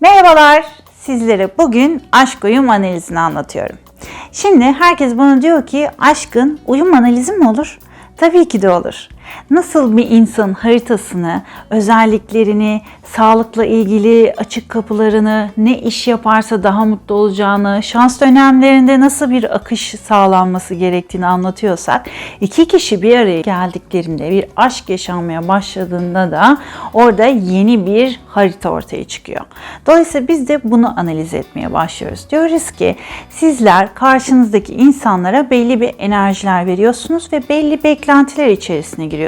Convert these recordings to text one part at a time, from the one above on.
Merhabalar, sizlere bugün aşk uyum analizini anlatıyorum. Şimdi herkes bana diyor ki aşkın uyum analizi mi olur? Tabii ki de olur. Nasıl bir insan haritasını, özelliklerini, sağlıkla ilgili açık kapılarını, ne iş yaparsa daha mutlu olacağını, şans dönemlerinde nasıl bir akış sağlanması gerektiğini anlatıyorsak, iki kişi bir araya geldiklerinde bir aşk yaşanmaya başladığında da orada yeni bir harita ortaya çıkıyor. Dolayısıyla biz de bunu analiz etmeye başlıyoruz. Diyoruz ki sizler karşınızdaki insanlara belli bir enerjiler veriyorsunuz ve belli beklentiler içerisine giriyorsunuz.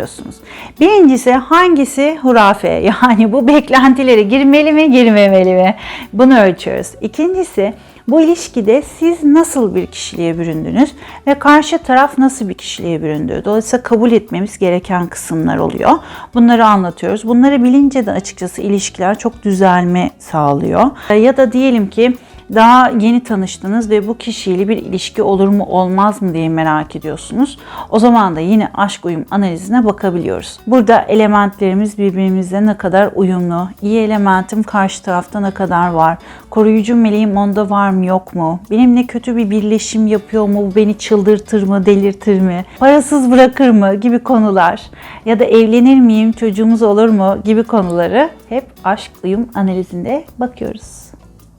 Birincisi hangisi hurafe? Yani bu beklentilere girmeli mi, girmemeli mi? Bunu ölçüyoruz. İkincisi bu ilişkide siz nasıl bir kişiliğe büründünüz ve karşı taraf nasıl bir kişiliğe büründü? Dolayısıyla kabul etmemiz gereken kısımlar oluyor. Bunları anlatıyoruz. Bunları bilince de açıkçası ilişkiler çok düzelme sağlıyor. Ya da diyelim ki daha yeni tanıştınız ve bu kişiyle bir ilişki olur mu olmaz mı diye merak ediyorsunuz. O zaman da yine aşk uyum analizine bakabiliyoruz. Burada elementlerimiz birbirimize ne kadar uyumlu, iyi elementim karşı tarafta ne kadar var, koruyucu meleğim onda var mı yok mu, benimle kötü bir birleşim yapıyor mu, beni çıldırtır mı, delirtir mi, parasız bırakır mı gibi konular ya da evlenir miyim, çocuğumuz olur mu gibi konuları hep aşk uyum analizinde bakıyoruz.